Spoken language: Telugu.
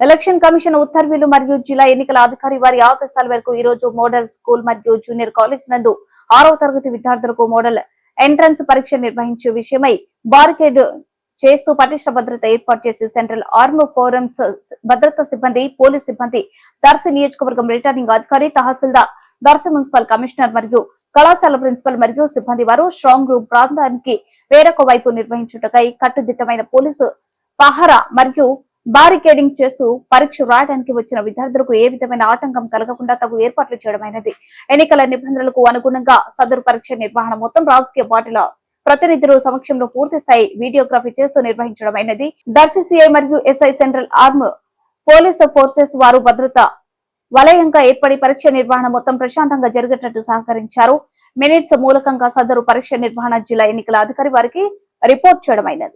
ఎలక్షన్ కమిషన్ ఉత్తర్వులు మరియు జిల్లా ఎన్నికల అధికారి వారి ఆదేశాల మేరకు ఈ రోజు మోడల్ స్కూల్ మరియు జూనియర్ కాలేజ్ నందు ఆరవ తరగతి విద్యార్థులకు మోడల్ ఎంట్రన్స్ పరీక్ష నిర్వహించే విషయమై బారికేడ్ చేస్తూ పటిష్ట భద్రత ఏర్పాటు చేసి సెంట్రల్ ఆర్మ్ ఫోరమ్స్ భద్రతా సిబ్బంది పోలీస్ సిబ్బంది దర్శి నియోజకవర్గం రిటర్నింగ్ అధికారి తహసీల్దార్ దర్శి మున్సిపల్ కమిషనర్ మరియు కళాశాల ప్రిన్సిపల్ మరియు సిబ్బంది వారు స్ట్రాంగ్ రూమ్ ప్రాంతానికి వేరొక వైపు నిర్వహించుటకై కట్టుదిట్టమైన పోలీసు పహరా మరియు బారికేడింగ్ చేస్తూ పరీక్ష రాయడానికి వచ్చిన విద్యార్థులకు ఏ విధమైన ఆటంకం కలగకుండా తగు ఏర్పాట్లు చేయడమైనది. ఎన్నికల నిబంధనలకు అనుగుణంగా సదరు పరీక్ష నిర్వహణ మొత్తం రాజకీయ పార్టీల ప్రతినిధులు సమక్షంలో పూర్తి స్థాయి వీడియోగ్రఫీ చేస్తూ నిర్వహించడమైనది. దర్శి సిఐ మరియు SI central arm police forces వారు భద్రత వలయంగా ఏర్పడి పరీక్ష నిర్వహణ మొత్తం ప్రశాంతంగా జరిగేటట్టు సహకరించారు. మినిట్స్ మూలకంగా సదరు పరీక్ష నిర్వహణ జిల్లా ఎన్నికల అధికారి వారికి రిపోర్ట్ చేయడమైనది.